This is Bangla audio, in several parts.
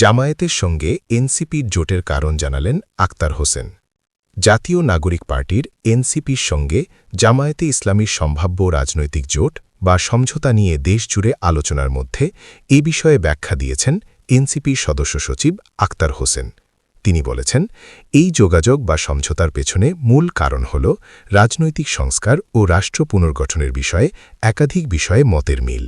জামায়াতের সঙ্গে এনসিপির জোটের কারণ জানালেন আক্তার হোসেন। জাতীয় নাগরিক পার্টির এনসিপির সঙ্গে জামায়াতে ইসলামীর সম্ভাব্য রাজনৈতিক জোট বা সমঝোতা নিয়ে দেশজুড়ে আলোচনার মধ্যে এ বিষয়ে ব্যাখ্যা দিয়েছেন এনসিপির সদস্য সচিব আক্তার হোসেন। তিনি বলেছেন, এই যোগাযোগ বা সমঝোতার পেছনে মূল কারণ হল রাজনৈতিক সংস্কার ও রাষ্ট্র পুনর্গঠনের বিষয়ে একাধিক বিষয়ে মতের মিল।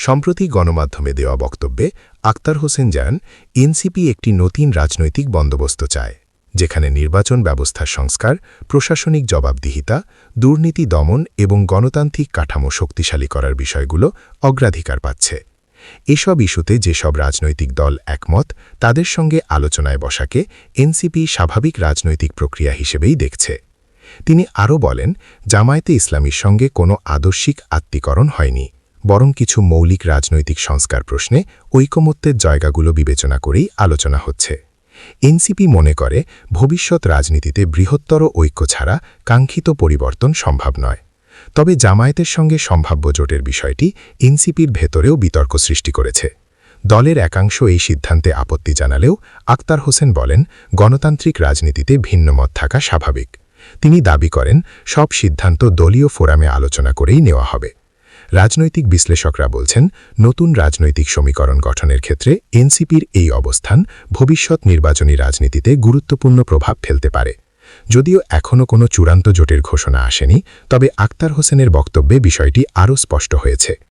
সম্প্রতি গণমাধ্যমে দেওয়া বক্তব্যে আক্তার হোসেন জানান, এনসিপি একটি নতুন রাজনৈতিক বন্দোবস্ত চায়, যেখানে নির্বাচন ব্যবস্থার সংস্কার, প্রশাসনিক জবাবদিহিতা, দুর্নীতি দমন এবং গণতান্ত্রিক কাঠামো শক্তিশালী করার বিষয়গুলো অগ্রাধিকার পাচ্ছে। এসব ইস্যুতে যেসব রাজনৈতিক দল একমত, তাদের সঙ্গে আলোচনায় বসাকে এনসিপি স্বাভাবিক রাজনৈতিক প্রক্রিয়া হিসেবেই দেখছে। তিনি আরও বলেন, জামায়াতে ইসলামীর সঙ্গে কোনো আদর্শিক আত্মীকরণ হয়নি। বরং কিছু মৌলিক রাজনৈতিক সংস্কার প্রশ্নে ঐকমত্যের জায়গাগুলো বিবেচনা করেই আলোচনা হচ্ছে। এনসিপি মনে করে, ভবিষ্যৎ রাজনীতিতে বৃহত্তর ঐক্য ছাড়া কাঙ্ক্ষিত পরিবর্তন সম্ভব নয়। তবে জামায়াতের সঙ্গে সম্ভাব্য জোটের বিষয়টি এনসিপির ভেতরেও বিতর্ক সৃষ্টি করেছে। দলের একাংশ এই সিদ্ধান্তে আপত্তি জানালেও আক্তার হোসেন বলেন, গণতান্ত্রিক রাজনীতিতে ভিন্নমত থাকা স্বাভাবিক। তিনি দাবি করেন, সব সিদ্ধান্ত দলীয় ফোরামে আলোচনা করেই নেওয়া হবে। রাজনৈতিক বিশ্লেষকরা বলছেন, নতুন রাজনৈতিক সমীকরণ গঠনের ক্ষেত্রে এনসিপির এই অবস্থান ভবিষ্যৎ নির্বাচনী রাজনীতিতে গুরুত্বপূর্ণ প্রভাব ফেলতে পারে। যদিও এখনও কোনো চূড়ান্ত জোটের ঘোষণা আসেনি, তবে আক্তার হোসেনের বক্তব্যে বিষয়টি আরও স্পষ্ট হয়েছে।